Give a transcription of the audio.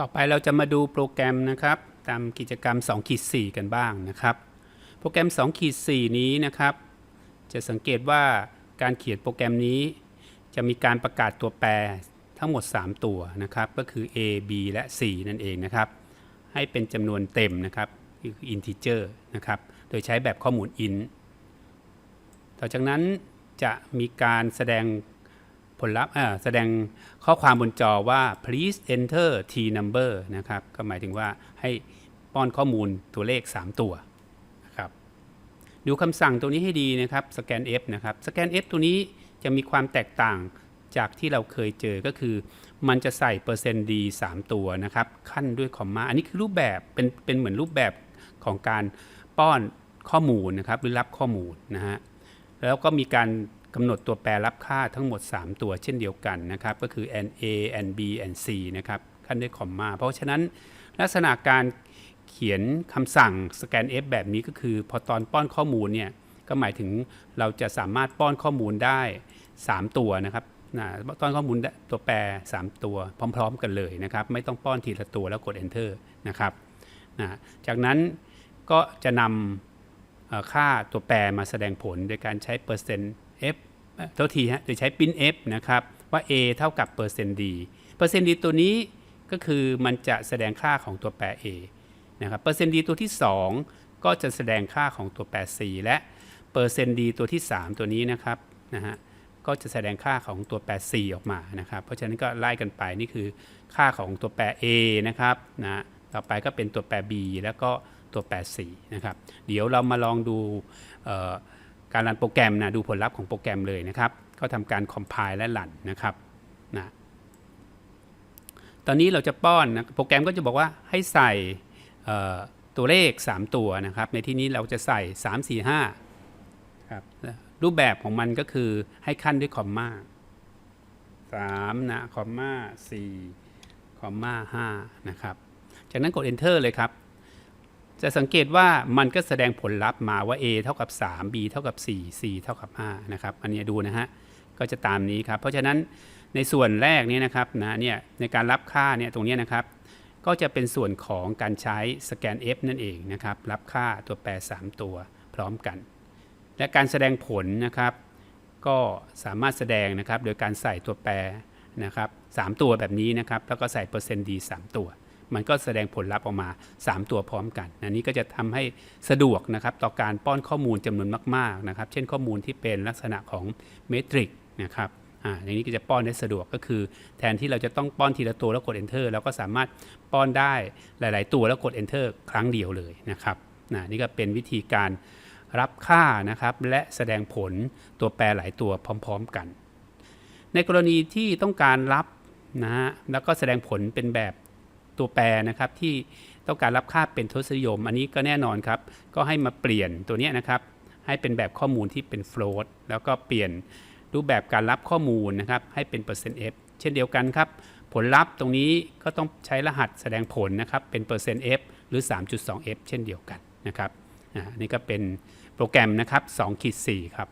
ต่อไปเราจะมาดูโปรแกรมนะครับ ตามกิจกรรม2ขีด4กันบ้างนะครับ โปรแกรม2ขีด4นี้นะครับ จะสังเกตว่าการเขียนโปรแกรมนี้ จะมีการประกาศตัวแปรทั้งหมด 3 ตัวนะครับ ก็คือ a b และ c นั่นเองนะครับ ให้เป็นจำนวนเต็มนะครับคือ integer นะครับ โดยใช้แบบข้อมูล int ต่อจากนั้นจะมีการแสดง ผลลัพธ์แสดงข้อความบนจอว่า please enter t number นะครับ ก็หมายถึงว่าให้ป้อนข้อมูลตัวเลข 3 ตัวนะครับ ดูคำสั่งตัวนี้ให้ดีนะครับ scan f นะครับ scan f ตัวนี้จะมีความแตกต่างจากที่เราเคยเจอก็คือ มันจะใส่เปอร์เซ็นต์ d 3ตัวนะครับ ขั้นด้วยคอมมา อันนี้คือรูปแบบเป็นเป็นเหมือนรูปแบบของการป้อนข้อมูลนะครับหรือรับข้อมูลนะฮะแล้วก็มีการ กำหนดตัวแปรรับค่าทั้งหมด 3 ตัว chen เดียวกันนะครับก็คือ n a n b n c นะครับขั้นด้วยคอมมาเพราะฉะนั้นลักษณะการเขียนคำสั่ง scan f แบบนี้ก็คือ พอตอนป้อนข้อมูลเนี่ยก็หมายถึงเราจะสามารถป้อนข้อมูลได้ 3 ตัวนะครับนะป้อนข้อมูลตัวแปร 3 ตัวพร้อม ๆ กันเลยนะครับ ไม่ต้องป้อนทีละตัวแล้วกด enter นะครับนะจากนั้นก็จะนำค่าตัวแปรมาแสดงผลโดยการใช้เปอร์เซ็นต์ f เอ่อโทษทีฮะโดยใช้ print f นะครับ ว่า a เท่ากับเปอร์เซนต์ d เปอร์เซนต์ d ตัวนี้ก็คือมันจะแสดงค่าของตัวแปร a นะครับเปอร์เซนต์ d ตัวที่ 2 ก็จะแสดงค่าของตัวแปร c และเปอร์เซนต์ d ตัวที่ 3 ตัวนี้นะครับนะฮะก็จะแสดงค่าของตัวแปร c ออกมานะครับ เพราะฉะนั้นก็ไล่กันไปนี่คือค่าของตัวแปร a นะครับนะต่อไปก็เป็นตัวแปร b แล้วก็ตัวแปร c นะครับ เดี๋ยวเรามาลองดูเอ่อ การรันโปรแกรมนะดูผลลัพธ์ของโปรแกรมเลยนะครับ ก็ทำการ compile และรันนะครับนะตอนนี้เราจะป้อนนะโปรแกรมก็จะบอกว่าให้ใส่ตัวเลข 3 ตัวนะครับ ในที่นี้เราจะใส่ 3 4 5ครับรูปแบบของมันก็คือให้ขั้นด้วยคอมมา3นะคอมมา4คอมมา5นะครับ จากนั้นกด enter เลยครับ จะสังเกตว่ามันก็แสดงผลลัพธ์มาว่า a เท่ากับ 3 b เท่ากับ 4 c เท่ากับ 5 นะครับ อันนี้ดูนะฮะ ก็จะตามนี้ครับ เพราะฉะนั้นในส่วนแรกนี้นะครับนะเนี่ยในการรับค่าเนี่ยตรงนี้นะครับ ก็จะเป็นส่วนของการใช้ scan f นั่นเองนะครับ รับค่าตัวแปร 3 ตัวพร้อมกัน และการแสดงผลนะครับ ก็สามารถแสดงนะครับ โดยการใส่ตัวแปรนะครับ3ตัวแบบนี้นะครับ แล้วก็ใส่เปอร์เซ็นต์ d 3ตัว มันก็แสดงผลลัพธ์ออกมา 3 ตัวพร้อมกันอันนี้ก็จะทำให้สะดวกนะครับต่อการป้อนข้อมูลจำนวนมากๆนะครับ เช่นข้อมูลที่เป็นลักษณะของเมตริกนะครับอ่าอย่างนี้ก็จะป้อนได้สะดวกก็คือ แทนที่เราจะต้องป้อนทีละตัวแล้วกด enter เราก็สามารถป้อนได้หลาย ๆ ตัวแล้วกด enter ครั้งเดียวเลยนะครับนะนี่ก็เป็นวิธีการรับค่านะครับและแสดงผลตัวแปรหลายตัวพร้อม ๆ กัน ในกรณีที่ต้องการรับนะฮะแล้วก็แสดงผลเป็นแบบ ตัวแปรนะครับที่ต้องการรับค่าเป็นทศนิยม อันนี้ก็แน่นอนครับ ก็ให้มาเปลี่ยนตัวนี้นะครับ ให้เป็นแบบข้อมูลที่เป็น float แล้วก็เปลี่ยนรูปแบบการรับข้อมูลนะครับ ให้เป็นเปอร์เซ็นต์ f เช่นเดียวกันครับ ผลลัพธ์ตรงนี้ก็ต้องใช้รหัสแสดงผลนะครับ เป็นเปอร์เซ็นต์ f หรือ 3.2f เช่นเดียวกันนะครับอ่านี่ก็เป็นโปรแกรมนะครับ2ขีด4ครับ